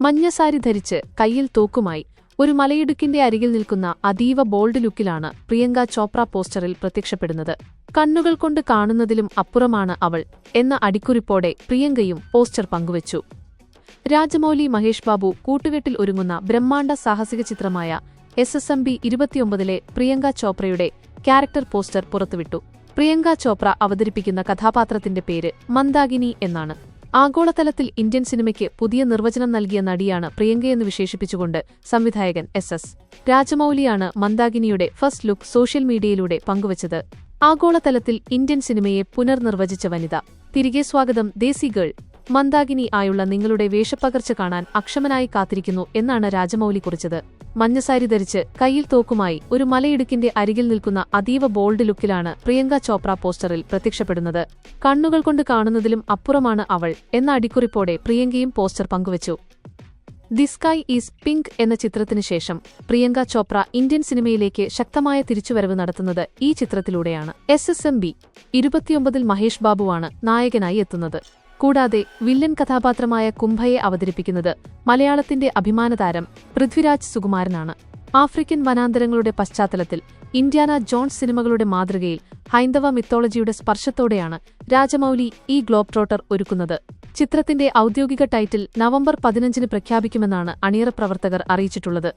മഞ്ഞസാരി ധരിച്ച് കയ്യിൽ തോക്കുമായി. ഒരു മലയിടുക്കിന്റെ അരികിൽ നിൽക്കുന്ന അതീവ ബോൾഡ് ലുക്കിലാണ് പ്രിയങ്ക ചോപ്ര പോസ്റ്ററിൽ പ്രത്യക്ഷപ്പെടുന്നത്. കണ്ണുകൾ കൊണ്ട് കാണുന്നതിലും അപ്പുറമാണ് അവൾ എന്ന അടിക്കുറിപ്പോടെ പ്രിയങ്കയും പോസ്റ്റർ പങ്കുവച്ചു. രാജമൌലി മഹേഷ് ബാബു കൂട്ടുകെട്ടിൽ ഒരുങ്ങുന്ന ബ്രഹ്മാണ്ഡ സാഹസിക ചിത്രമായ എസ് എസ് എം ബി ഇരുപത്തിയൊമ്പതിലെ പ്രിയങ്ക ചോപ്രയുടെ ക്യാരക്ടർ പോസ്റ്റർ പുറത്തുവിട്ടു. പ്രിയങ്ക ചോപ്ര അവതരിപ്പിക്കുന്ന കഥാപാത്രത്തിന്റെ പേര് മന്ദാകിനി എന്നാണ്. ആഗോളതലത്തിൽ ഇന്ത്യൻ സിനിമയ്ക്ക് പുതിയ നിർവചനം നൽകിയ നടിയാണ് പ്രിയങ്കയെന്ന് വിശേഷിപ്പിച്ചുകൊണ്ട് സംവിധായകൻ എസ് എസ്. രാജമൌലിയാണ് മന്ദാകിനിയുടെ ഫസ്റ്റ് ലുക്ക് സോഷ്യൽ മീഡിയയിലൂടെ പങ്കുവച്ചത്. ആഗോളതലത്തിൽ ഇന്ത്യൻ സിനിമയെ പുനർനിർവചിച്ച വനിത. തിരികെ സ്വാഗതം ദേസി ഗേൾ. മന്ദാകിനി ആയുള്ള നിങ്ങളുടെ വേഷപ്പകർച്ച കാണാൻ അക്ഷമനായി കാത്തിരിക്കുന്നു എന്നാണ് രാജമൌലി കുറിച്ചത്. മഞ്ഞസാരി ധരിച്ച് കയ്യിൽ തോക്കുമായി ഒരു മലയിടുക്കിന്റെ അരികിൽ നിൽക്കുന്ന അതീവ ബോൾഡ് ലുക്കിലാണ് പ്രിയങ്ക ചോപ്ര പോസ്റ്ററിൽ പ്രത്യക്ഷപ്പെടുന്നത്. കണ്ണുകൾ കൊണ്ട് കാണുന്നതിലും അപ്പുറമാണ് അവൾ എന്ന അടിക്കുറിപ്പോടെ പ്രിയങ്കയും പോസ്റ്റർ പങ്കുവച്ചു. ദി സ്കൈ ഈസ് പിങ്ക് എന്ന ചിത്രത്തിനു ശേഷം പ്രിയങ്ക ചോപ്ര ഇന്ത്യൻ സിനിമയിലേക്ക് ശക്തമായ തിരിച്ചുവരവ് നടത്തുന്നത് ഈ ചിത്രത്തിലൂടെയാണ്. എസ് എസ് എം ബി ഇരുപത്തിയൊമ്പതിൽ മഹേഷ് ബാബുവാണ് നായകനായി എത്തുന്നത്. കൂടാതെ വില്ലൻ കഥാപാത്രമായ കുംഭയെ അവതരിപ്പിക്കുന്നത് മലയാളത്തിന്റെ അഭിമാനതാരം പൃഥ്വിരാജ് സുകുമാരനാണ്. ആഫ്രിക്കൻ വനാന്തരങ്ങളുടെ പശ്ചാത്തലത്തിൽ ഇന്ത്യാന ജോൺസ് സിനിമകളുടെ മാതൃകയിൽ ഹൈന്ദവ മിത്തോളജിയുടെ സ്പർശത്തോടെയാണ് രാജമൌലി ഈ ഗ്ലോബ് ട്രോട്ടർ ഒരുക്കുന്നത്. ചിത്രത്തിന്റെ ഔദ്യോഗിക ടൈറ്റിൽ നവംബർ പതിനഞ്ചിന് പ്രഖ്യാപിക്കുമെന്നാണ് അണിയറ പ്രവർത്തകർ അറിയിച്ചിട്ടുള്ളത്.